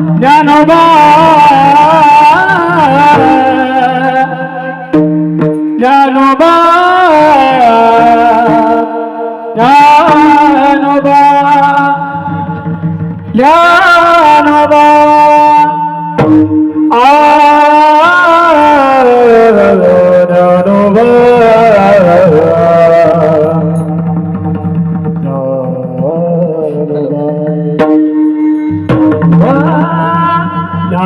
ज्ञानोबा ज्ञानोबा ज्ञानोबा ज्ञान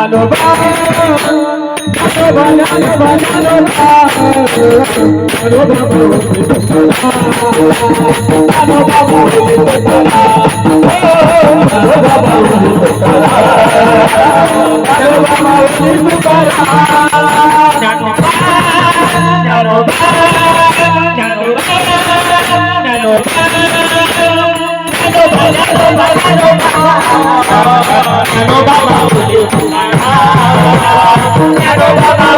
জানো Hello, hello, hello. I know Baba, Baba, Baba, Baba, Baba, Baba, Baba, Baba, Baba, Baba, Baba, Baba,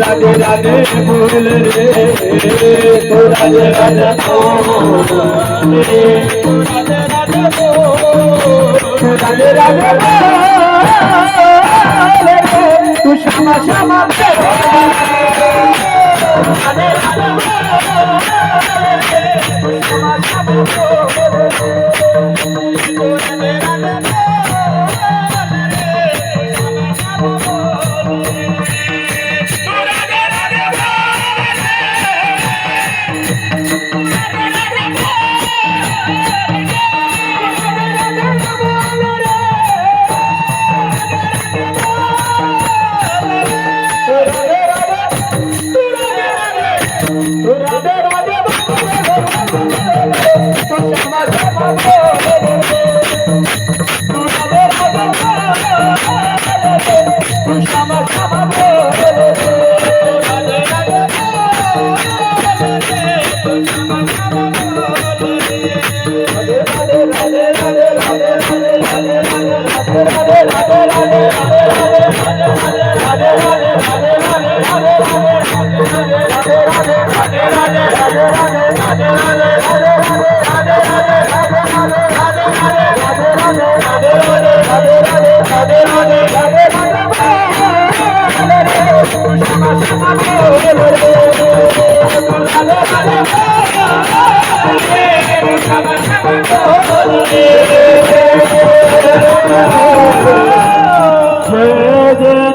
রাজে রাজে ভুল রে তো রাজে রাজে রাজে রাজে তু শ্যামা শ্যামা রাজে রাজে Thank you. যে যে